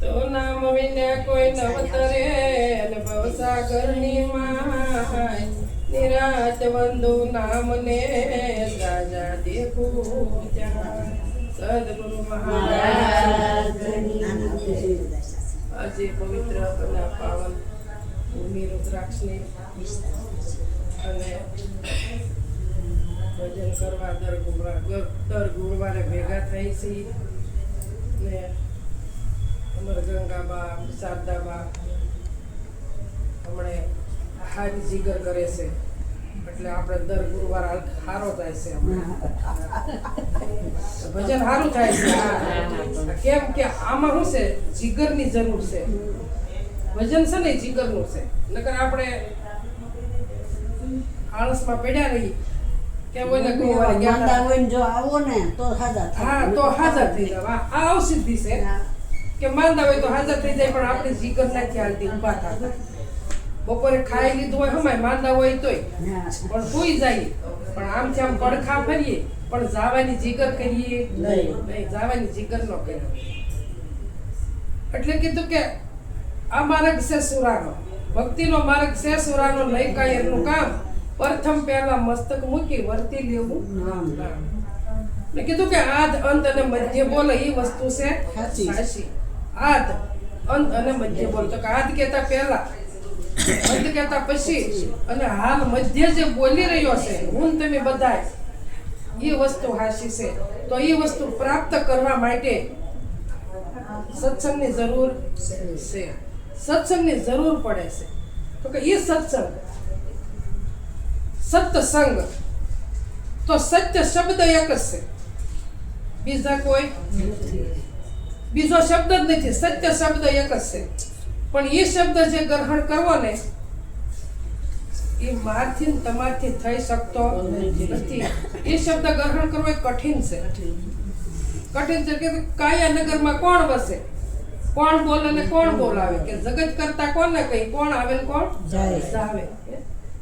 તો નામ વિના કોઈ નવતરે અને ભવસાગરની માય નિરાજ બંધુ નામને રાજા દેખું ત્યાં સદગુરુ મહારાજ આજે પવિત્ર અને પાવન ભૂમિ રુદ્રાક્ષની અને ભજન કરવા દર ગુરુવાર દર ગુરુવારે ભેગા થઈ છીએ ને અમર ગંગાબા શારદાબા હમણે હારી જીગર કરે છે એટલે આપણે દર ગુરુવાર હારો થાય છે ભજન સારું થાય છે હા. કેમ કે આમાં શું છે? જીગરની જરૂર છે. વજન છે ને જીગરનું છે. નકર આપણે આળસમાં પડ્યા રહી કેમ હોય ને હતા. હોય જો આવો ને તો હાજર હા તો હાજર થઈ જાવ આ અવસિદ્ધિ છે. કે માંદા હોય તો હાજર થઈ જાય પણ આપણે જીગર નથી હાલતી ઊભા થતા બપોરે ખાઈ લીધું હોય હમાય માંદા હોય તોય. પણ સુઈ જાય. પણ આમથી આમ કડખા ફરીએ. પણ જાવાની જીગર કરીએ નહીં. જાવાની જીગર ન કરીએ એટલે કીધું કે આ માર્ગ છે સુરાનો ભક્તિનો માર્ગ છે સુરાનો નહીં કાંઈ એનું કામ પ્રથમ પહેલા મસ્તક મૂકી વર્તી લેવું નામ. નામ. કીધું કે આદ અંત અને મધ્ય બોલે એ વસ્તુ છે સાચી. સાચી આદ અંત અને મધ્ય બોલ તો કે આદ કહેતા પહેલા અંત કહેતા પછી અને હાલ મધ્ય જે બોલી રહ્યો છે હું તમે બધા એ વસ્તુ હાસી છે. તો એ વસ્તુ પ્રાપ્ત કરવા માટે સત્સંગની જરૂર છે. સત્સંગની જરૂર પડે છે. તો કે એ સત્સંગ સત્સંગ, તો સત્ય શબ્દ એક જ છે. બીજા કોઈ? બીજો શબ્દ જ નથી. સત્ય શબ્દ એક જ છે. પણ એ શબ્દ જે ગ્રહણ કરવો ને એ મારથી તમારથી થઈ શકતો નથી. એ શબ્દ ગ્રહણ કરવો કઠિન છે. કઠિન છે કે કાયા નગરમાં કોણ વસે? કોણ બોલે ને કોણ બોલાવે? કે જગત કરતા કોને કઈ કોણ આવે ને કોણ? આવે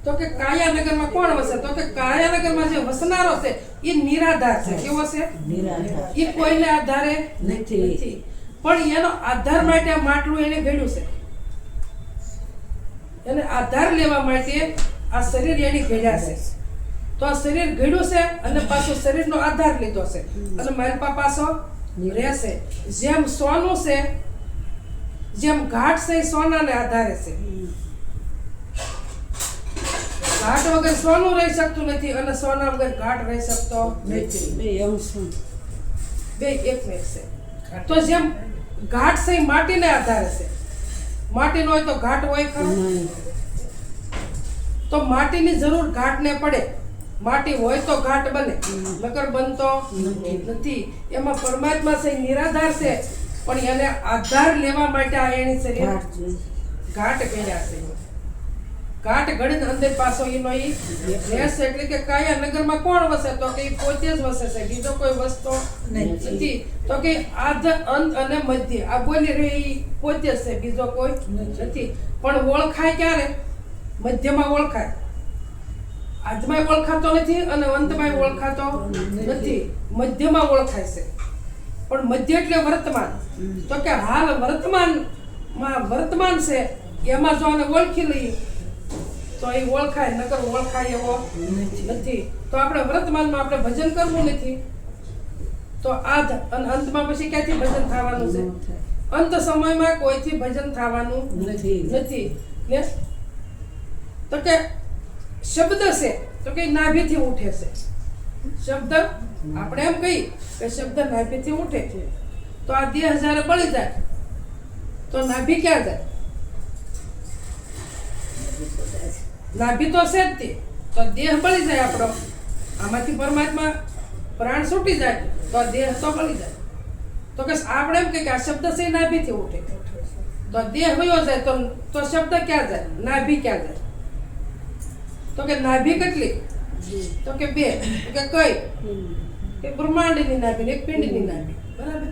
તો કે કાયાનગરમાં કોણ વસે? તો કે કાયાનગરમાં જે વસનારો છે એ નિરાધાર છે. કેવો છે? નિરાધાર. એ કોઈને આધારે નથી. નથી. પણ એનો આધાર માટે માટલું એને ઘડ્યું છે. એને આધાર લેવા માટે આ શરીર એની ઘડ્યા છે. તો આ શરીર ઘડ્યું છે અને પાછો શરીરનો આધાર લીધો છે. અને મારી પા પાછો રહેશે. જેમ સોનું છે જેમ ઘાટ છે એ સોનાને આધારે છે. ઘાટ વગર સોનું રહી શકતું નથી અને સોના વગર ઘાટ રહી શકતો નથી. બે એક મેક છે. તો જેમ ઘાટ છે માટીને આધારે છે. માટી ન હોય તો ઘાટ હોય ખરો? તો માટીની જરૂર ઘાટને પડે. માટી હોય તો ઘાટ બને. નકર બનતો નથી. એમાં પરમાત્મા છે નિરાધાર છે. પણ એને આધાર લેવા માટે આ એની શરીર ઘાટ. ઘાટ કર્યા છે. ઘાટ ગણીને અંદર પાછો એનો ઈ રહેશે એટલે કે કયા નગરમાં કોણ વસે? તો કે પોતે જ વસે છે બીજો કોઈ વસતો નથી. તો કે આધ અંત અને મધ્ય. આ બોલી રહી પોતે જ છે બીજો કોઈ નથી. પણ ઓળખાય ક્યારે? મધ્યમાં ઓળખાય. આજમાં ઓળખાતો નથી અને અંતમાં ઓળખાતો નથી. મધ્યમાં ઓળખાય છે. પણ મધ્ય એટલે વર્તમાન. તો કે હાલ વર્તમાનમાં વર્તમાન છે એમાં જો આને ઓળખી લઈએ તો એ ઓળખાય નકર ઓળખાય એવો નથી. તો આપણે વર્તમાનમાં આપણે ભજન કરવું નથી. તો અને અંતમાં પછી ક્યાંથી ભજન થવાનું છે? અંત સમયમાં કોઈથી ભજન થવાનું નથી. નથી. ને? તો કે શબ્દ છે તો કે નાભીથી ઉઠે છે. શબ્દ આપણે એમ કહી કે શબ્દ નાભીથી ઉઠે છે. તો આ દેહ હજારે બળી જાય તો નાભી ક્યાં જાય? નાભી તો છે જ તે. તો દેહ બળી જાય આપણો. આમાંથી પરમાત્મા પ્રાણ છૂટી જાય તો દેહ તો બળી જાય. તો કે આપણે એમ કે આ શબ્દ છે નાભીથી ઉઠે. તો દેહ વયો જાય તો તો શબ્દ ક્યાં જાય? નાભી ક્યાં જાય? તો કે નાભી કેટલી? તો કે બે. તો કે કઈ? કે બ્રહ્માંડની નાભી એક પિંડની નાભી. બરાબર?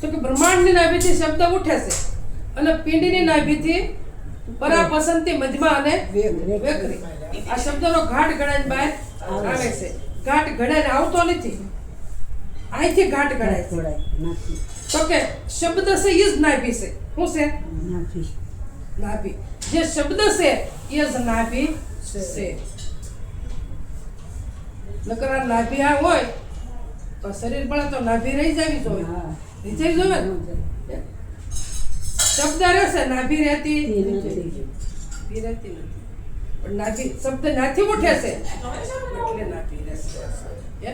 તો કે બ્રહ્માંડની નાભીથી શબ્દ ઉઠે છે. અને પિંડની નાભીથી પરા પસંદથી મજમા અને વેકરી. આ શબ્દનો ઘાટ ગણાઈને બહાર આવે છે. ઘાટ ગણાઈને આવતો નથી. અહીંથી ઘાટ ગણાય તો કે શબ્દ છે એ જ નાભી છે. શું છે? નાભી. જે શબ્દ છે એ જ નાભી છે. નકર આ નાભી આ હોય તો શરીર પણ તો નાભી રહી જાવી જોઈએ હા. રહી જાવી જોઈએ? શબ્દ રહેશે નાભી રહેતી નથી. રહેતી નથી. પણ નાભી શબ્દ નાથી ઉઠે છે. એટલે નાભી રહેશે.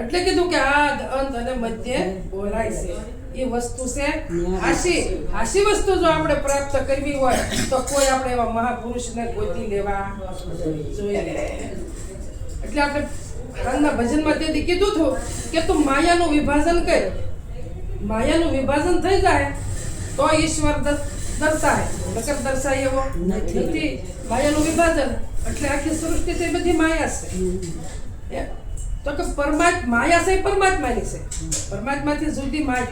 એટલે કીધું કે આ અંત અને મધ્ય બોલાય છે. એ વસ્તુ છે હાસી. હાસી વસ્તુ જો આપણે પ્રાપ્ત કરવી હોય તો કોઈ આપણે એવા મહાપુરુષને ગોતી લેવા જોઈએ. એટલે આપણે હાલના ભજનમાં તેથી કીધું હતું કે તું માયાનું વિભાજન કર. માયાનું વિભાજન થઈ જાય તો ઈશ્વર દર્શાય નકર દર્શાય એવો નથી. માયાનું વિભાજન એટલે આખી સૃષ્ટિ તે બધી માયા છે તો કે પરમાત્મા માયા છે પરમાત્માની છે પરમાત્માથી જુદી માય.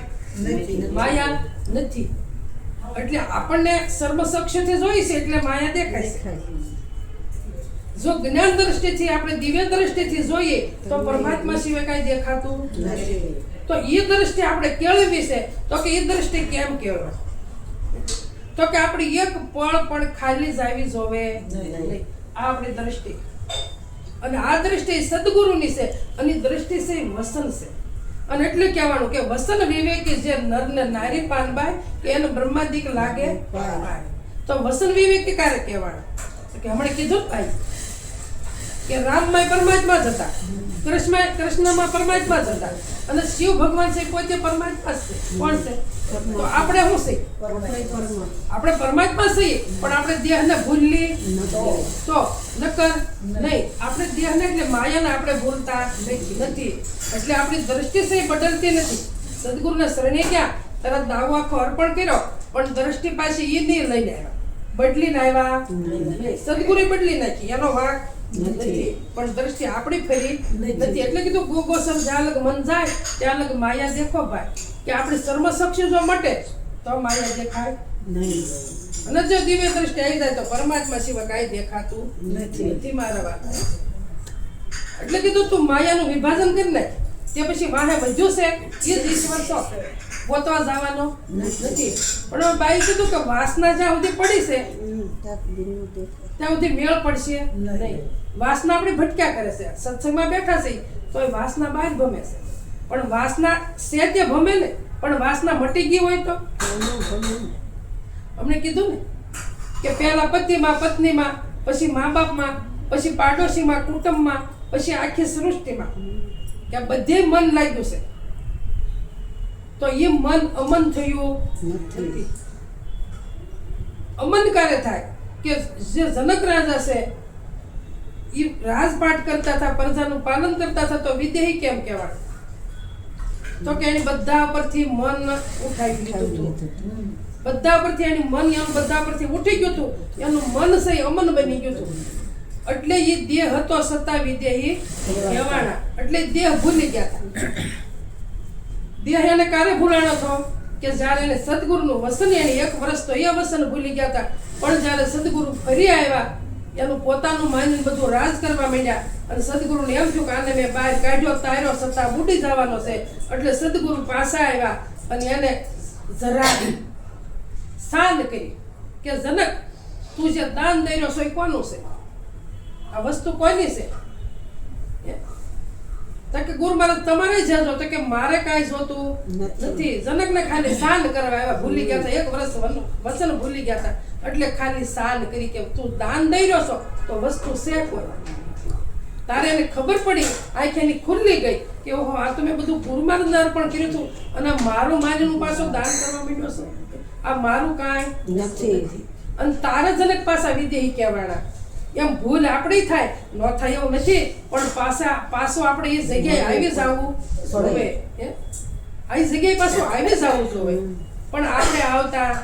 માયા નથી એટલે આપણને સર્વસક્ષથી જોઈ છે એટલે માયા દેખાય છે જો જ્ઞાન દ્રષ્ટિથી આપણે દિવ્ય દ્રષ્ટિથી જોઈએ, તો પરમાત્મા સિવાય કાંઈ દેખાતું નથી. તો એ દ્રષ્ટિ આપણે કેળવી છે? તો કે એ દ્રષ્ટિ કેમ કેળવે? તો કે આપણી એક પળ પણ ખાલી જાવી જોવે નહીં આ આપણી દ્રષ્ટિ. અને આ દ્રષ્ટિ સદગુરુની છે અને દ્રષ્ટિ છે વસન છે. અને એટલે કહેવાનું કે વસન વિવેકી જે નર ને નારી પાનબાય કે એને બ્રહ્માદિક લાગે તો વસન વિવેકી ક્યારે કહેવાનું? કે હમણાં કીધું ભાઈ કે રામમાં પરમાત્મા જ હતા. કૃષ્ણ કૃષ્ણમાં પરમાત્મા જ હતા. અને શિવ ભગવાન છે પોતે પરમાત્મા છે. કોણ છે? તો આપણે શું છે? આપણે પરમાત્મા છીએ પણ આપણે દેહને ભૂલી તો. નકર નહીં. આપણે દેહને એટલે માયાને આપણે ભૂલતા નથી. નથી એટલે આપણી દ્રષ્ટિ છે બદલતી નથી. સદગુરુને શરણે ગયા તરત દાવો આખો અર્પણ કર્યો પણ દ્રષ્ટિ પાછી એ નહીં લઈને આવ્યા. બદલીને આવ્યા. સદગુરુએ બદલી નાખી. એનો વાંક નથી. પણ દ્રષ્ટિ આપણી ફેરી નથી. એટલે કીધું ગોગો સમ જ્યાં લગ મન જાય ત્યાં લગ માયા દેખો ભાઈ. કે આપણે સર્વસક્ષી જો મટે તો માયા દેખાય નહીં. અને જો દિવ્ય દ્રષ્ટિ આવી જાય તો પરમાત્મા સિવાય કાંઈ દેખાતું નથી. મારા વાત. એટલે કીધું તું માયાનું વિભાજન કરી નાખ. તે પછી વાહે વધ્યું છે. એ જ ઈશ્વર તો પોતવા જવાનો નથી. પણ બાઈ કીધું કે વાસના જ્યાં સુધી પડી છે. ત્યાં સુધી મેળ પડશે નહીં. વાસના આપણી ભટક્યા કરે છે. સત્સંગમાં બેઠા છે તો એ વાસના બહાર ભમે છે. પણ વાસના છે ભમે ને, પણ વાસના મટી ગઈ હોય તો અમને કીધું ને કે પહેલા પતિમાં, પત્નીમાં, પછી મા બાપમાં, પછી પાડોશીમાં, કુટુંબમાં, પછી આખી સૃષ્ટિમાં. કે બધે મન લાગ્યું છે. તો એ મન અમન થયું નથી. ક્યારે થાય કે જે જનક રાજા છે એ રાજપાટ કરતા હતા પ્રજાનું પાલન કરતા હતા તો વિદેહી કેમ કહેવાય? તો કે એની બધા પરથી મન ઉઠાવી લીધું હતું. બધા પરથી એનું મન એમ બધા પરથી ઉઠી ગયું હતું. એનું મન સહી અમન બની ગયું હતું. એટલે એ દેહ હતો સત્તા વિદેહી કહેવાના એટલે દેહ ભૂલી ગયા હતા. દેહ એને ક્યારે ભૂલાણો થયો કે જ્યારે એને સદગુરુનું વસન એની એક વર્ષ તો એ વસન ભૂલી ગયા હતા. પણ જ્યારે સદગુરુ ફરી આવ્યા એનું પોતાનું માની બધું રાજ કરવા માંડ્યા. અને સદગુરુને એમ થયું કે આને મેં બહાર કાઢ્યો, તાર્યો, સત્તા બુડી જવાનો છે. એટલે સદગુરુ પાછા આવ્યા અને એને જરા સ્થાન કરી કે, જનક, તું જે દાન દઈ રહ્યો છો એ કોનું છે? આ વસ્તુ કોની છે? તો કે ગુરુ મહારાજ તમારે જ હતો તો કે મારે કાંઈ જોતું નથી. જનક જનકને ખાલી સાન કરવા આવ્યા. ભૂલી ગયા હતા. એક વર્ષ વચન ભૂલી ગયા હતા. એટલે ખાલી સાન કરી કે તું દાન દઈ રહ્યો છો તો વસ્તુ છે કોઈ તારે એને ખબર પડી આંખ એની ખુલ્લી ગઈ કે ઓહો આ તો મેં બધું ગુરુ મહારાજને અર્પણ કર્યું હતું. અને મારું મારીનું પાછું દાન કરવા માંડ્યો છું. આ મારું કાંઈ નથી. અને તારા જનક પાછા વિદેહી કહેવાના. એમ ભૂલ આપણી થાય ન થાય એવું નથી પણ પાછા પાછો આપણે એ જગ્યાએ આવી જવું જોવે હે? આ જગ્યાએ પાછું આવી જવું જોવે. પણ આપણે આવતા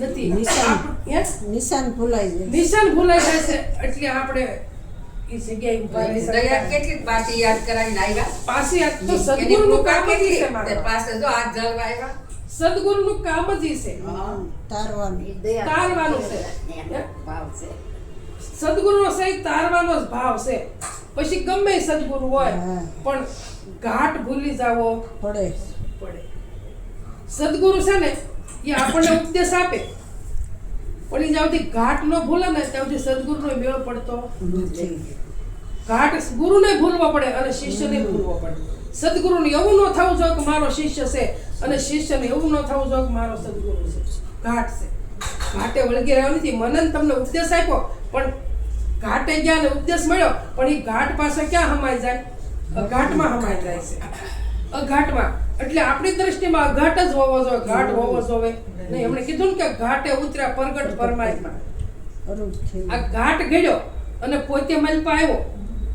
નથી. નિશાન. આપ- હે? નિશાન ભૂલાઈ જાય. નિશાન ભૂલાઈ જાય છે એટલે આપણે એ જગ્યાએ ઊભા રહી કેટલી પાછી યાદ કરાવીને આવ્યા? પાછી આ તો સદગુરુનું કામ જ કેટલી છે પાસે જો હાથ જળવા આવ્યા. સદગુરુનું કામ જ છે. તારવાનું. તારવાનું છે. સદગુરુનો સહી તારવાનો જ ભાવ છે. પછી ગમે સદગુરુ હોય પણ ઘાટ ભૂલી જાવો પડે. પડે. સદગુરુ છે ને એ આપણને ઉપદેશ આપે. પણ એ જ્યાં ઘાટ ન ભૂલે ને ત્યાં સદગુરુનો મેળ પડતો ઘાટ ગુરુને ભૂલવો પડે અને શિષ્યને ભૂલવો પડે. સદગુરુને એવું ન થવું જોઈએ કે મારો શિષ્ય છે અને શિષ્યને એવું ન થવું જોઈએ કે મારો સદગુરુ છે. ઘાટ છે. ઘાટે વળગી રહ્યો નથી. મને તમને ઉપદેશ આપ્યો પણ ઘાટે ગયા ને ઉપદેશ મળ્યો પણ એ ઘાટ પાસે ક્યાં હમાઈ જાય? અઘાટમાં હમાઈ જાય છે. અઘાટમાં એટલે આપણી દ્રષ્ટિમાં અઘાટ જ હોવો જોઈએ ઘાટ હોવો જોઈએ. નહીં એમણે કીધું ને કે ઘાટે ઉતર્યા પરગટ પરમાત્મા. આ ઘાટ ગયો અને પોતે મલપા આવ્યો.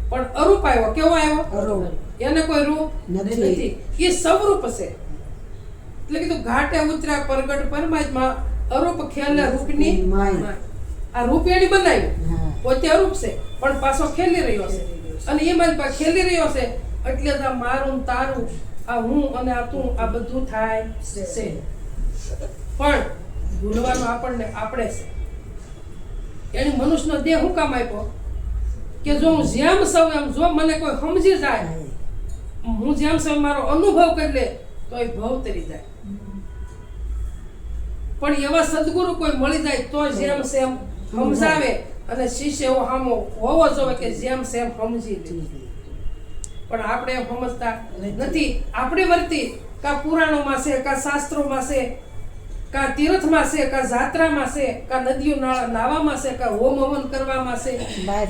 પણ અરૂપ આવ્યો. કેવો આવ્યો? અરૂપ. એને કોઈ રૂપ નથી. એ સ્વરૂપ છે. એટલે કીધું ઘાટે ઉતર્યા પરગટ પરમાત્મા અરૂપ ખ્યાલ રૂપની. આ રૂપ એની બનાવ્યું હા. પોતે અરૂપ છે પણ પાછો ખેલી રહ્યો છે. અને એ મલપા ખેલી રહ્યો છે એટલે જ આ મારું તારું આ હું અને આ તું આ બધું થાય છે. પણ ભૂલવાનું આપણને આપણે છે. એની મનુષ્યનો દેહ હું કામ આપ્યો? કે જો હું જેમ સૌ એમ જો મને કોઈ સમજી જાય હું જેમ સૌ મારો અનુભવ કરી લે તો એ ભવ તરી જાય. પણ એવા સદગુરુ કોઈ મળી જાય તો જેમ સેમ સમજાવે અને શિષ્ય એવો હામો હોવો જોવે કે જેમ સેમ સમજી લે. પણ આપણે સમજતા નથી. આપણે વર્તી કા પુરાણોમાં છે કા શાસ્ત્રોમાં છે કા તીર્થમાં છે કા જાત્રામાં છે કા નદીઓ નાળા નાવામાં છે કા હોમ હવન કરવામાં છે. બહાર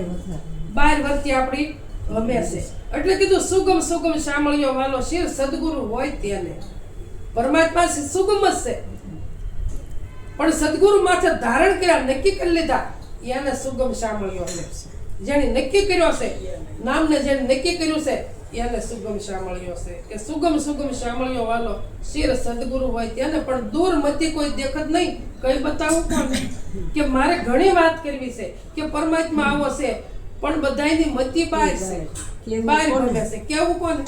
બાર વર્તી આપણી ગમે છે. એટલે કીધું સુગમ સુગમ શામળિયો વાલો શિર સદગુરુ હોય તેને. પરમાત્મા સુગમ જ છે. પણ સદગુરુ માથે ધારણ કર્યા નક્કી કરી લીધા. એને સુગમ શામળિયો છે. જેને નક્કી કર્યો છે નામને જેને નક્કી કર્યું છે એને સુગમ શામળિયો છે. કે સુગમ સુગમ શામળિયો વાલો શિર સદગુરુ હોય તેને પણ દૂર મતી કોઈ દેખત નહીં. કઈ બતાવું કોણ? કે મારે ઘણી વાત કરવી છે કે પરમાત્મા આવો છે પણ બધાયની મતી બહાર છે. કેવું બહાર કોને? છે. કેવું કોને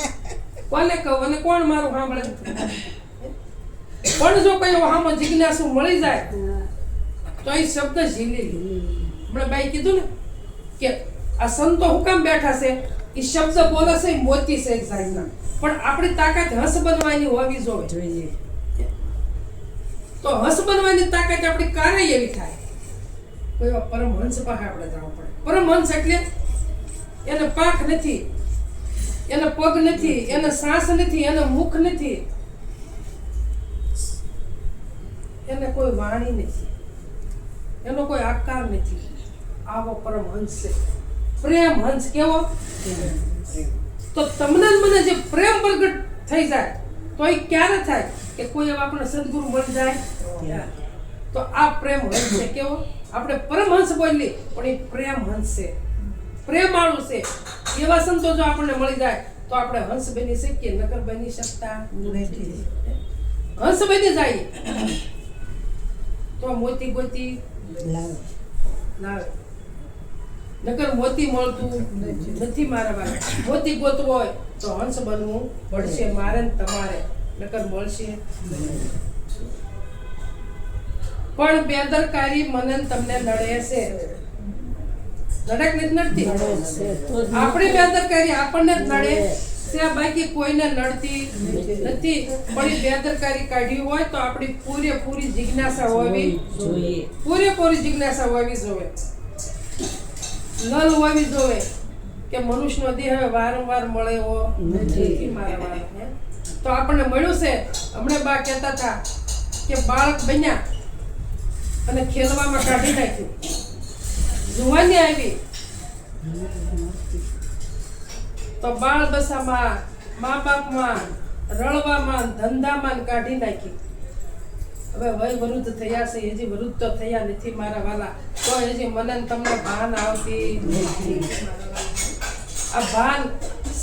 કોને કહું? અને કોણ મારું સાંભળે? પણ જો કઈ આમ જિજ્ઞાસુ મળી જાય તો એ શબ્દ ઝીલી હમણાં બાઈ કીધું ને કે આ સંતો હુકામ બેઠા છે? એ શબ્દ બોલે છે મોતી છે એક પણ આપણી તાકાત હસ બનવાની હોવી જોઈએ. તો હસ બનવાની તાકાત આપણી કારે એવી થાય. કોઈ પરમહંસ પાસે આપણે જવું પડે. પરમહંસ એટલે એને પાંખ નથી એને પગ નથી એને શ્વાસ નથી એને મુખ નથી. એને કોઈ વાણી નથી. એનો કોઈ આકાર નથી. આવો પરમહંસ છે. પ્રેમ હંસ કેવો? તો તમને મને જે પ્રેમ પ્રગટ થઈ જાય તો એ ક્યારે થાય કે કોઈ એવા આપણે સદગુરુ મળી જાય? તો આ પ્રેમ હંસ છે કેવો? આપણે પરમહંસ બોલી પણ એ પ્રેમ હંસ છે. પ્રેમાળુ છે. એવા સંતો જો આપણને મળી જાય તો આપણે હંસ બની શકીએ નકર બની શકતા નથી. હંસ બની જાય. તો મોતી ગોતી લાવ. લાવે. નકર મોતી મળતું નથી મારા વાળા મોતી ગોતવો હોય તો હંસ બનવું પડશે મારે તમારે. નકર મળશે પણ બેદરકારી મનન તમને નડે છે. નડક નથી? આપણી બેદરકારી આપણને જ નડે ત્યાં બાકી કોઈને નડતી નથી. પણ બેદરકારી કાઢી હોય તો આપણી પૂરેપૂરી જિજ્ઞાસા હોવી જોઈએ. પૂરેપૂરી જિજ્ઞાસા હોવી જોઈએ. લલ હોવી જોઈએ કે મનુષ્યનો દેહ વારંવાર મળે એવો નથી. મારા તો આપણને મળ્યું છે હમણાં બા કહેતા હતા કે બાળક બન્યા અને ખેલવામાં કાઢી નાખ્યું. જુવાની આવી. તો બાળ બસામાં મા બાપમાં રળવામાં ધંધામાં કાઢી નાખી. હવે વય વૃદ્ધ થયા છે, હજી વૃદ્ધ તો થયા નથી મારા વાલા. તો હજી મને તમને ભાન આવતી આ ભાન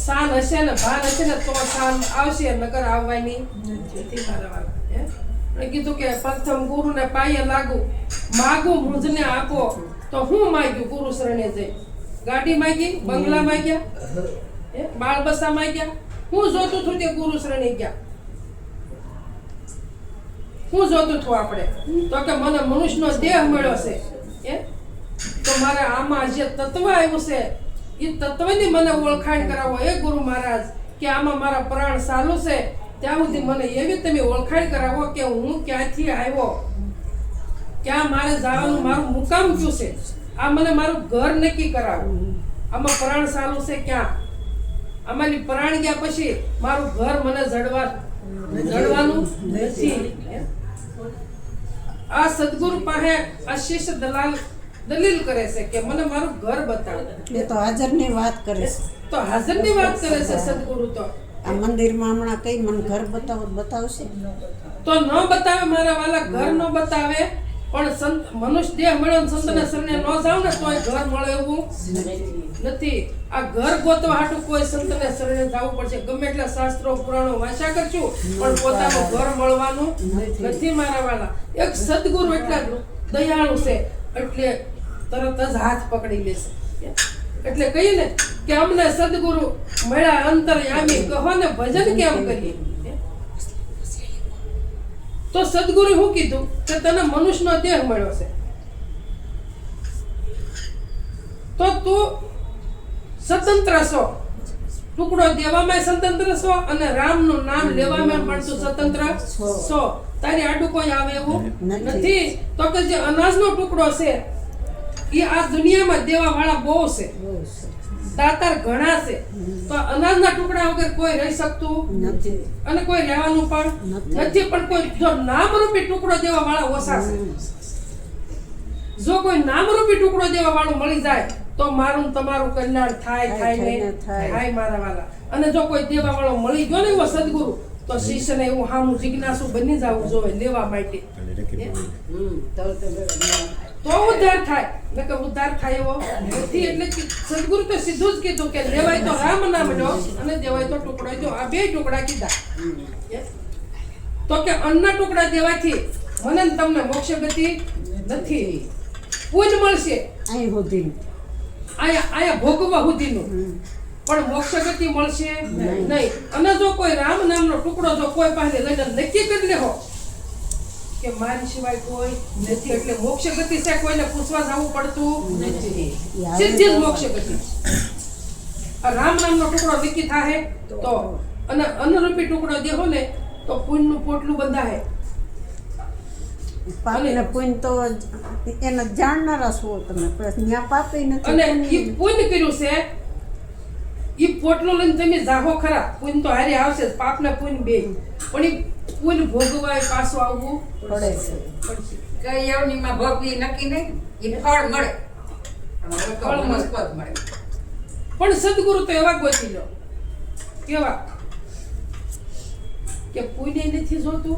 શાન હશે ને, ભાન હશે ને, તો શાન આવશે નગર આવવાની નથી મારા વાલા, હે? કીધું કે પ્રથમ ગુરુને પાયે લાગુ. માગું મુજને આપો, તો હું માગ્યું ગુરુ શરણે જઈ. ગાડી માગી, બંગલા માગ્યા, હે? બાળ માગ્યા. હું જોતું છું તે ગુરુ શરણે ગયા. શું જોતું હતું આપણે. તો કે મને મનુષ્યનો દેહ મળ્યો છે. એ તો મારે આમાં જે તત્વ આવ્યું છે, એ તત્વની મને ઓળખાણ કરાવો. એ ગુરુ મહારાજ, કે આમાં મારા પ્રાણ ચાલુ છે, ત્યાં સુધી મને એવી તમે ઓળખાણ કરાવો કે હું ક્યાંથી આવ્યો. ક્યાં મારે જવાનું, મારું મુકામ શું છે? આ મને મારું ઘર નક્કી કરાવો. આમાં પ્રાણ ચાલુ છે ક્યાં? આમાંની પ્રાણ ગયા પછી મારું ઘર મને જડવા જડવાનું નથી. આ સદગુરુ પાસે આ શિષ્ય દલાલ દલીલ કરે છે કે મને મારું ઘર બતાવો. એ તો હાજરની વાત કરે છે. તો હાજરની વાત કરે છે સદગુરુ તો. આ મંદિરમાં હમણાં કઈ મને ઘર બતાવો બતાવશે? તો ન બતાવે મારા વાલા ઘર ન બતાવે. પણ સંત મનુષ્ય દેહ મળ્યો ને સંતના શરણે ન જાવ ને તોય ઘર મળે એવું નથી. આ ઘર ગોતવા હાટું કોઈ સંતને શરણે જવું પડશે. ગમે એટલા શાસ્ત્રો પુરાણો વાંચા કરશું પણ પોતાનું ઘર મળવાનું નથી. મારા વાળા એક સદગુરુ એટલા દયાળુ છે એટલે તરત જ હાથ પકડી લેશે. એટલે કહીએ ને કે અમને સદગુરુ મળ્યા અંતરયામી કહો ને ભજન કેમ કરીએ? તો સદગુરુ શું કીધું? કે તને મનુષ્યનો દેહ મળ્યો છે. તો તું સ્વતંત્ર છો. ટુકડો દેવામાં સ્વતંત્ર છો અને રામનું નામ લેવામાં પણ તું સ્વતંત્ર છો. તારી આડું કોઈ આવે એવું નથી. તો કે જે અનાજનો ટુકડો છે એ આ દુનિયામાં દેવા વાળા બહુ છે. દાતાર ઘણા છે. તો અનાજના ટુકડા વગર કોઈ રહી શકતું નથી. અને કોઈ રહેવાનું પણ નથી. પણ કોઈ જો નામરૂપી ટુકડો દેવા વાળા ઓછા છે. જો કોઈ નામરૂપી ટુકડો દેવા વાળું મળી જાય તો મારું તમારું કલ્યાણ થાય થાય, થાય ને થાય મારા વાલા. અને જો કોઈ દેવા વાળો મળી ગયો ને એવો સદગુરુ તો શિષ્યને એવું હામું જિજ્ઞાસુ બની જવું જોઈએ લેવા માટે. તો ઉદ્ધાર થાય. નકર ઉદ્ધાર થાય એવો. નથી એટલે કે સદગુરુ તો સીધું જ કીધું કે લેવાય તો રામ નામ લો અને દેવાય તો ટુકડો. જો આ બે ટુકડા કીધા. તો કે અન્ન ટુકડા દેવાથી મને તમને મોક્ષ ગતિ નથી. પૂજ મળશે. અહીં સુધી આયા આયા ભોગવા સુધીનું પણ મોક્ષ ગતિ મળશે નહીં. અને જો કોઈ રામ નામનો ટુકડો જો કોઈ પાસે લઈને નક્કી કરી લેહો કે મારી સિવાય કોઈ નથી. એટલે મોક્ષ ગતિ છે કોઈને પૂછવા જવું પડતું નથી. સીધી જ મોક્ષ ગતિ રામ નામનો ટુકડો વિકી થાય તો અને અન્નરૂપી ટુકડો દેહો ને તો પુણ્યનું પોટલું બંધાય પાપી પુણ્ય તો એને જાણનારા છો તમે ત્યાં પાપી નથી અને પુણ્ય પુણ્ય કર્યું છે એ પોટલું લઈને તમે જાહો ખરા. પુણ્ય તો હારે આવશે પાપ ને પુણ્ય બે. પણ ઈ પુણ્ય ભોગવાય પાછું આવવું. પડે છે. કઈ યવનીમાં ભોગવી નક્કી નહીં. એ ફળ મળે. ફળ મળે. મળે. પણ સદગુરુ તો એવા ગોતી લો. કેવા? કે પુણ્ય નથી જોતું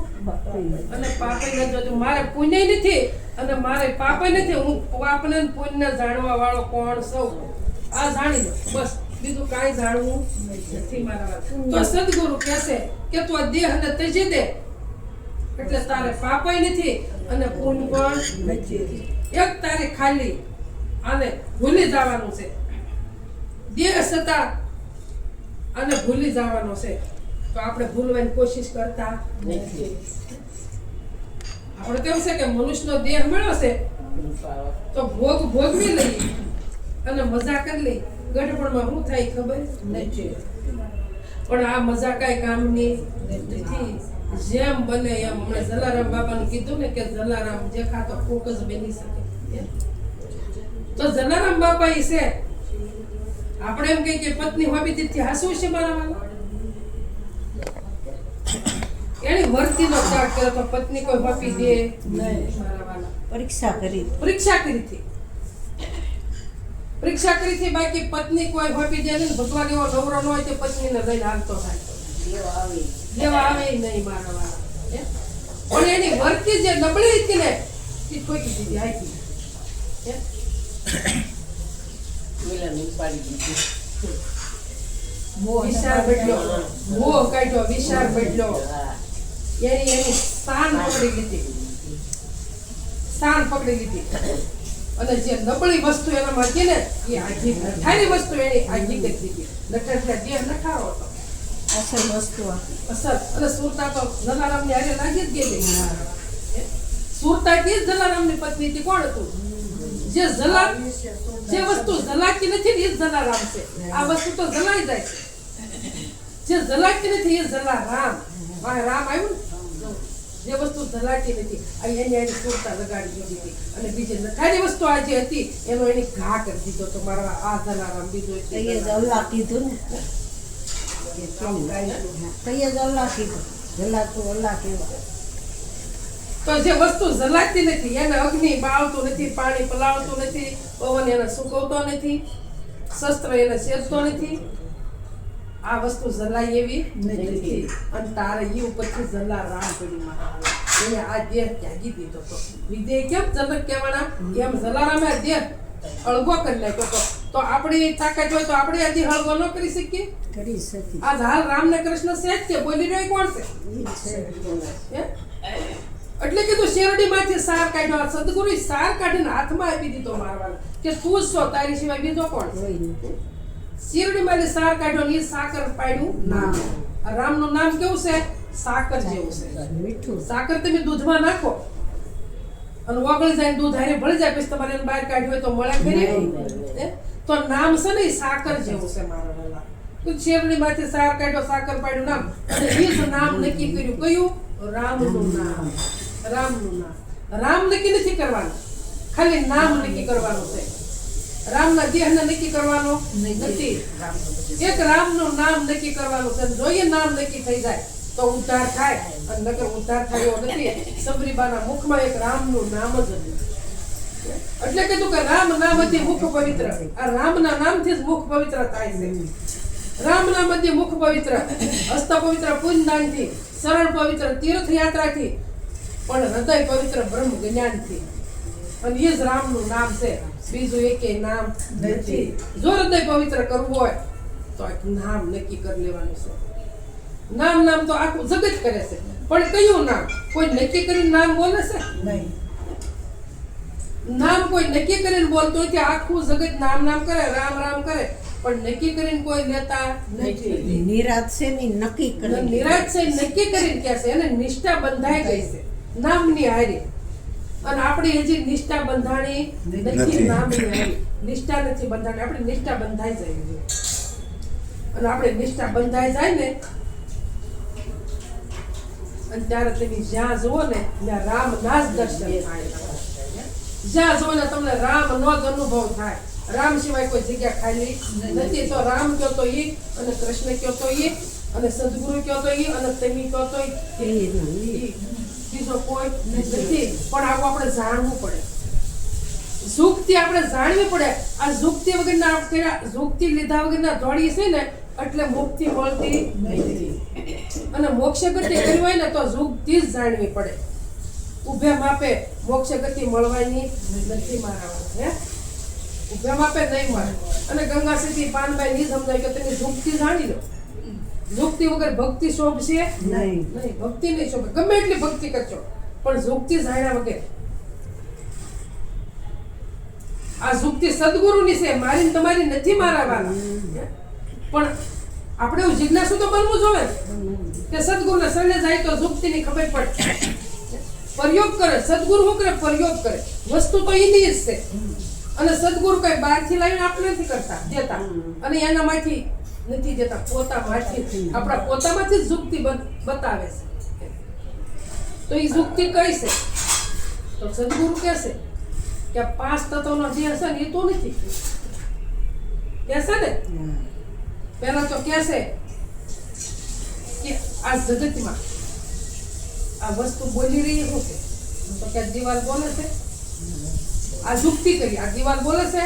અને પાપે નથી જોતું. મારે પુણ્ય નથી અને મારે પાપે નથી. હું પાપને ને પુણ્યને જાણવા વાળો કોણ સૌ આ જાણી લો. બસ. બીજું કાંઈ જાણવું નથી મારા તો સદગુરુ કહેશે કે તું આ દેહને ત્યજી દે. એટલે તારે પાપય નથી અને પુણ્ય પણ નથી. એક તારે ખાલી આને ભૂલી જવાનું છે. દેહ સતા અને ભૂલી જવાનો છે. તો આપણે ભૂલવાની કોશિશ કરતા નથી. આપણે કેવું છે કે મનુષ્યનો દેહ મળ્યો છે? તો ભોગ ભોગવી લઈએ અને મજા કરી લઈએ. ગઢપણમાં શું થાય ખબર? નથી. પણ આ મજા કાંઈ કામની નથી જેમ બને એમ. હમણાં જલારામ બાબાનું કીધું ને કે જલારામ જે તો કોક જ બની શકે. તો જલારામ બાપા ઈ છે. આપણે એમ કહીએ કે પત્ની હોબી દીધી હાસવું છે મારા એની વર્તીનો ત્યાગ કર્યો તો પત્ની કોઈ હોપી દે નહીં. પરીક્ષા કરી. પરીક્ષા કરી હતી. પરીક્ષા કરી છે બાકી પત્ની કોઈ હોપી દે ને ભગવાન એવો નવરો ન હોય તે પત્નીને લઈને હાલતો થાય લેવા આવે નહીં મારા વાળા. પણ એની વર્તી જે નબળી હતી ને એ ઠોકી દીધી આખી વિશાળ બદલ્યો મોહ કાઢ્યો વિશાળ બદલ્યો એની એની સ્થાન પકડી લીધી. સ્થાન પકડી લીધી. અને જે નબળી વસ્તુ એનામાં હતી ને એ આઘી નઠારી વસ્તુ એની આઘી કરી દીધી નઠા એટલે દેહ નઠારો હતો અસલ વસ્તુ આ. અસર અને સુરતા તો જલારામની હારે લાગી જ ગયેલી. સુરતાકી જ જલારામની પત્ની હતી કોણ હતું? જે જલા જે વસ્તુ જલાતી નથી ને એ જ જલારામ છે. આ વસ્તુ તો જલાઈ જાય છે. જે જલાતી નથી એ જલારામ. આ રામ આવ્યું ને? જે વસ્તુ ધલાટી નથી આ એને એની સુરતા લગાડી દીધી હતી. અને બીજી નખારી વસ્તુ આ જે હતી એનો એની ઘા કરી દીધો તો મારા આ ધલારામ બીજો એ કીધું ને. તો એ જ અલ્લાહ કીધું. જલાતું અલ્લા કહેવાય તો જે વસ્તુ જલાતી નથી એને અગ્નિ બાળતું નથી પાણી પલાળતું નથી પવન એને સુકવતો નથી શસ્ત્ર એને શેરતો નથી. આ વસ્તુ જલાય એવી નથી અને તારે એ ઉપરથી જલા રામ પડી મારવાના. એને આ દેહ ત્યાગી દીધો તો વિદેહ કેમ જનક કહેવાના? એમ જલારામે આ દેહ અળગો કરી નાખ્યો તો તો આપણી તાકાત હોય તો આપણે હજી હળગો ન કરી શકીએ? કરી શકીએ. આ હાલ રામ ને કૃષ્ણ સેજ છે બોલી રહ્યો કોણ છે? એટલે કીધું શેરડીમાંથી સાર કાઢ્યો આ સદગુરુએ સાર કાઢીને હાથમાં આપી દીધો મારવાનો. કે તું જ છો તારી સિવાય બીજો કોણ છે? શેરડીમાંથી સાર કાઢ્યો ને સાકર પાડ્યું નામ. રામ રામનું નામ કેવું છે? સાકર જેવું છે. મીઠું સાકર તમે દૂધમાં નાખો. અને ઓગળી જાય દૂધ હારે ભળી જાય પછી તમારે બહાર કાઢ્યું હોય તો મળે ખરી તો નામ છે ને સાકર જેવું છે મારા વાલા. તો શેરડીમાંથી સાર કાઢ્યો સાકર પાડ્યું નામ. અને જ નામ નક્કી કર્યું. કયું? રામનું નામ. રામનું નામ. રામ નક્કી નથી કરવાનું. ખાલી નામ નક્કી કરવાનું છે. રામના દેહને નક્કી કરવાનો નથી. એક રામનું નામ નક્કી કરવાનું છે. જોઈએ નામ નક્કી થઈ જાય તો ઉદ્ધાર થાય. અને નકર ઉદ્ધાર થયો નથી. સબરીબાના મુખમાં એક રામનું નામ જ હતું. એટલે કીધું કે રામ નામથી મુખ પવિત્ર. આ રામના નામથી જ મુખ પવિત્ર થાય છે. રામ મધ્ય મુખ પવિત્ર. હસ્ત પવિત્ર પુણ્યદાનથી સરળ પવિત્ર તીર્થયાત્રાથી પણ હૃદય પવિત્ર બ્રહ્મ જ્ઞાનથી અને એ જ રામનું નામ છે. બીજું એક નામ નથી. જો હૃદય પવિત્ર કરવું હોય તો નામ નક્કી કરી લેવાનું છે. નામ નામ તો આખું જગત કરે છે. પણ કયું નામ? કોઈ નક્કી કરીને નામ બોલે છે? નામ કોઈ નક્કી કરીને બોલતો નથી આખું જગત નામ નામ કરે રામ રામ કરે પણ નક્કી કરીને કોઈ લેતા નથી. નિરાત છે ની નક્કી કરી નિરાશ છે નક્કી કરીને કે છે? એને નિષ્ઠા બંધાઈ ગઈ છે. નામની હારી. અને આપણી હજી નિષ્ઠા બંધાણી નથી. નિષ્ઠા નથી બંધાણી આપણી નિષ્ઠા બંધાઈ જાય છે. અને આપણે નિષ્ઠા બંધાઈ જાય ને અને ત્યારે તમે જ્યાં જુઓ ને ત્યાં રામ ના જ દર્શન થાય. જ્યાં જુઓ ને તમને રામ નો જ અનુભવ થાય. રામ સિવાય કોઈ જગ્યા ખાલી નથી. તો રામ કયો તો એ અને કૃષ્ણ કયો તો એ અને સદગુરુ કયો તો ઈ અને તમે કયો તો એ નહીં. કોઈ નથી પણ આવું આપણે જાણવું પડે. ઝુકતી આપણે જાણવી પડે. આ ઝુકતી વગરના આપણે ઝુકતી લીધા વગરના દોડી છે ને એટલે મુક્તિ મળતી નથી. અને મોક્ષ ગતિ કરવી હોય ને તો ઝુકતી જ જાણવી પડે. ઉભે માપે મોક્ષ ગતિ મળવાની નથી મારા હે? ઉભે માપે નહીં મળે. અને ગંગા સીધી પાનભાઈ ની સમજાય કે તમે ઝુકતી જાણી લો. ઝુકતી વગર ભક્તિ શોભશે નહીં. નહીં. ભક્તિ નહીં શોભે. ગમે એટલી ભક્તિ કરજો. પણ ઝુકતી જાણ્યા વગર. આ ઝુકતી સદગુરુની છે મારી તમારી નથી મારા પણ આપણે એવું જિજ્ઞાસુ તો બનવું જોવે. કે સદગુરુના શરણે જાય તો ઝુકતીની ખબર પડે. પ્રયોગ કરે, સદગુરુ શું કરે? પ્રયોગ કરે. વસ્તુ તો એની જ છે. અને સદગુરુ કઈ બહારથી લાવીને આપણે નથી કરતા, દેતા. અને એનામાંથી નથી દેતા, પોતામાંથી, આપણા પોતામાંથી જ ઝુકતી બતાવે છે. તો એ ઝુકતી કઈ છે તો સદગુરુ કહેશે કે પાંચ તત્વનો જે હશે ને એ તું નથી. કહેશે ને? પહેલા તો કહેશે કે આ જગતમાં આ વસ્તુ બોલી રહી શું છે. તો કે દિવાલ બોલે છે. આ યુક્તિ કરી આ દિવાલ બોલે છે.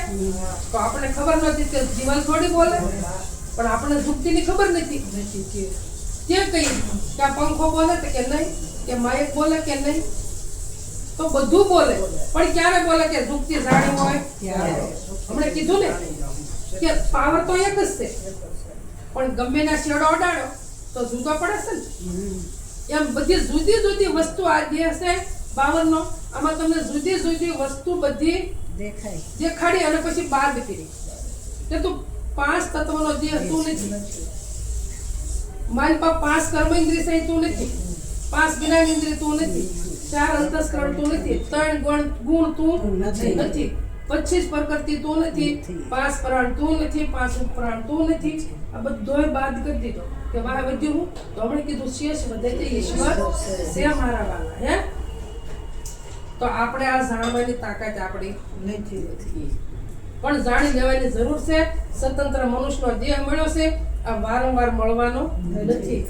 તો આપણે ખબર નથી કે દિવાલ થોડી બોલે. પણ આપણે યુક્તિની ખબર નથી. તે કઈ કે પંખો બોલે કે નહીં? કે માઇક બોલે કે નહીં? તો બધું બોલે. પણ ક્યારે બોલે કે યુક્તિ જાણી હોય. હમણે કીધું ને કે પાવર તો એક જ છે. પણ ગમે ના શેડો અડાડો તો જુદો પડે છે ને. એમ બધી જુદી જુદી વસ્તુ આ છે બાવનનો આમાં તમને જુદી જુદી વસ્તુ બધી દેખાય. દેખાડી અને પછી બાદ કરી કે તું પાંચ તત્વનો જે તું નથી. મારી પાસે પાંચ કર્મ ઇન્દ્રિય તું નથી. પાંચ જ્ઞાન ઇન્દ્રિય તું નથી. ચાર અંતસ્કરણ તું નથી. ત્રણ ગુણ ગુણ તું નથી. પચીસ પ્રકૃતિ તું નથી. પાંચ પ્રાણ તું નથી. પાંચ પ્રાણ તું નથી. આ બધોય બાદ કરી દીધો. કે વાહ વધ્યું હું. તો આપણે કીધું શેષ વધે તે ઈશ્વર છે મારા વાલા. હે? તો આપણે આ જાણવાની તાકાત આપણી નથી. પણ જાણી લેવાની જરૂર છે. સ્વતંત્ર મનુષ્યનો દેહ મળ્યો છે. આ વારંવાર મળવાનો નથી.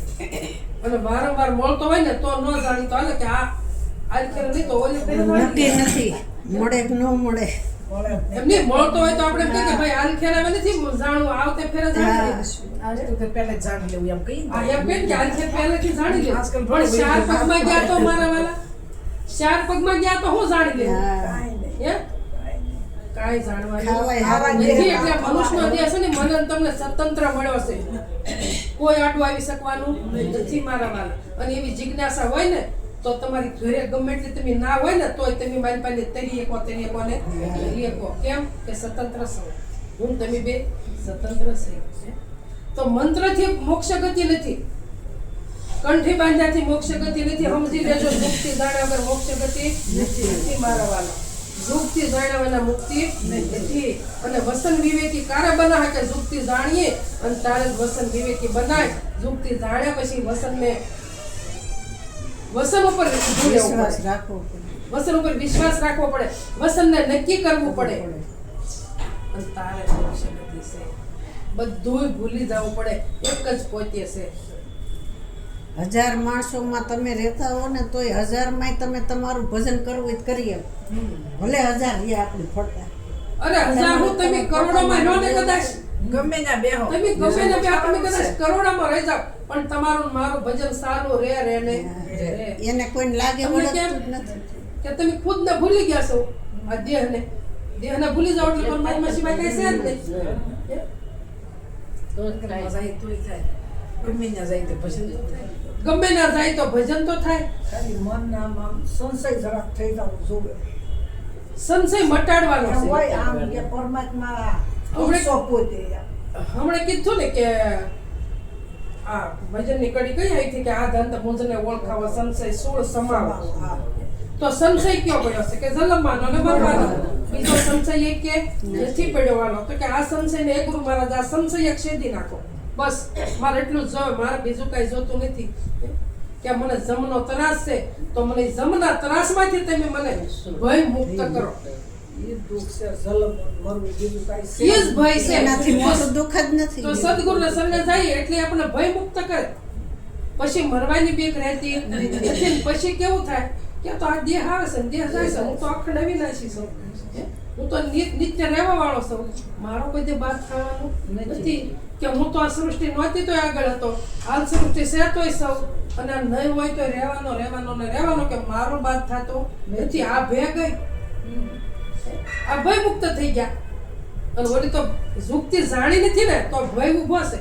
અને વારંવાર મળતો હોય ને તો ન જાણી તો કે આ આજકાલ નહીં તો ઓલી નક્કી નથી. મળે ન મળે. એમ મળતો હોય તો આપણે કે ભાઈ આ ખેર હવે નથી જાણવું આવતે ફેરે જાણી હા. લઈશું. આજ તો પહેલે જાણી લેવું એમ કહી એમ કહે કે આ ખેર પહેલેથી જાણી લે. આજકાલ પણ ચાર પગમાં ગયા તો મારા વાલા. ચાર પગમાં ગયા તો હું જાણી લે હા. કાંઈ નહીં, હે? કાંઈ નહીં. કાંઈ જાણવાનું ખાવાય ખાવા નથી. દે. એટલે મનુષ્યનો છે ને મનન તમને સ્વતંત્ર મળ્યો છે. કોઈ આડું આવી શકવાનું નથી મારા વાલા અને એવી જિજ્ઞાસા હોય ને, તો તમારી ઘરે ગમે એટલી તમે ના હોય ને, તોય તમે મારી પાસે તરી એકો તરી એકો ને એકો કેમ? કે સ્વતંત્ર છો. હું તમે બે સ્વતંત્ર છે. તો મંત્રથી મોક્ષ ગતિ નથી. કંઠી બાંધ્યાથી મોક્ષ ગતિ નથી. સમજી લેજો મુક્તિ દાણા વગર મોક્ષ ગતિ નથી મારા વાલા મુક્તિ જાણવાના મુક્તિ નથી અને વસન વિવેકી કારે બનાવે કે જુક્તિ જાણીએ અને તારે વસન વિવેકી બનાય. જુક્તિ જાણ્યા પછી વસનને વસન ઉપર વિશ્વાસ રાખવો પડે. વસન ઉપર વિશ્વાસ રાખવો પડે. વસનને નક્કી કરવું પડે. અને તારે બધું ભૂલી જવું પડે. એક જ પોતે છે. હજાર માણસોમાં તમે રહેતા હો ને તોય હજારમાંય તમે તમારું ભજન કરવું જ કરીએ ભલે હજાર રહ્યા આપણે ફરતા. અરે હજાર હું તમે કરોડોમાં રહો ને કદાચ ગમે ત્યાં બેહો. તમે ગમે ના બે તમે કદાચ. કરોડોમાં રહી જાવ પણ તમારું મારું ભજન સારું રે રે ને. એને કોઈને લાગે કેમ? નથી. કે તમે ખુદ ને ભૂલી ગયા છો. આ દેહને. દેહને ભૂલી જાવ એટલે પરમાત્મા સિવાય કઈ છે જ નહીં. તો થાય જાય તો ભજન થાય. ગમે ના થાય તો ભજન તો થાય. ખાલી મન નામ આમ સંશય જરાક થઈ જવું જોવે. સંશય મટાડવાનો છે. હોય આમ કે પરમાત્મા અંશો પોતે હમણે કીધું ને કે આ ભજનની કડી કઈ આવી હતી કે આ દંત મુંજને ઓળખાવો સંશય સોળ સમાવો. તો સંશય કયો પડ્યો છે? કે જલમવાનો ને મરવાનો? બીજો સંશય એક કે નથી પડ્યો તો કે આ સંશય ને એ ગુરુ મહારાજ આ સંશય છેદી નાખો. બસ મારે એટલું જ મારે બીજું કઈ જોતું નથી. કે મને જમનો ત્રાસ છે તો મને જમના ત્રાસમાંથી તમે મને ભય મુક્ત કરો. પછી મરવાની બીક રહેતી પછી કેવું થાય? કે આ તો આ દેહ આવે છે દેહ જાય છે. હું તો અખંડ અવિનાશી છું. હું? તો નિત- નિત્ય રહેવા વાળો છું. મારો કોઈ દી બાદ ખાવાનું નથી. કે હું તો આ સૃષ્ટિ નહોતી તોય આગળ હતો. હાલ સૃષ્ટિ છે તોય સૌ. અને નહીં હોય તો રહેવાનો રહેવાનો ને રહેવાનો કે મારો બાદ થતો. નથી આ ભે ગઈ આ ભય મુક્ત થઈ ગયા. અને વળી તો ઝુકતી જાણી નથી ને તો ભય ઊભો છે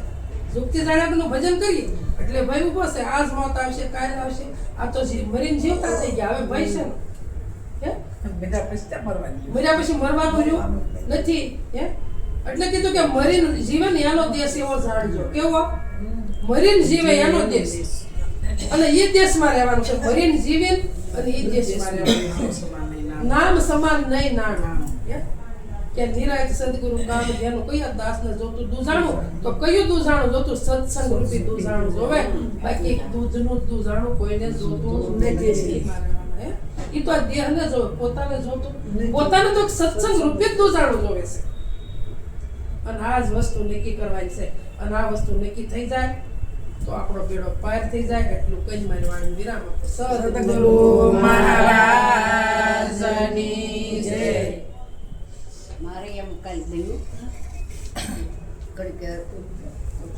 ઝુકતી જાણ્યા વગરનું ભજન કરીએ. એટલે ભય ઊભો છે આજ મોત આવશે કાલ આવશે. આ તો મરીને જીવતા થઈ ગયા. હવે ભય છે. ને મર્યા પછી મરવાનું રહ્યું? નથી. હે? એટલે કીધું કે મરીન જીવે ને એનો દેશ એવો જાણજો. કેવો? મરીન જીવે એનો દેશ. અને એ દેશમાં રહેવાનું છે. મરીન જીવે અને એ દેશમાં રહેવાનું નામ સમાન નહીં નામ. કે નિરાય સદગુરુ કામ જેનું કયા દાસને જોતું. દુજાણું તો કયું દુજાણું જોતું સત્સંગ રૂપી દુજાણું જોવે? બાકી દૂધનું દુજાણું કોઈને જોતું નથી. એ તો આ દેહને જોવે પોતાને જોતું. પોતાને તો સત્સંગ રૂપી જ દુજાણું જોવે છે. અને આ જ વસ્તુ નક્કી કરવાની છે. અને આ વસ્તુ નક્કી થઈ જાય તો આપણો બેડો પાર થઈ જાય એટલું કઈ મારી વાણી વિરામ આપો. સદગુરુ મહારાજની મારે એમ કઈ દઉં ઘડીક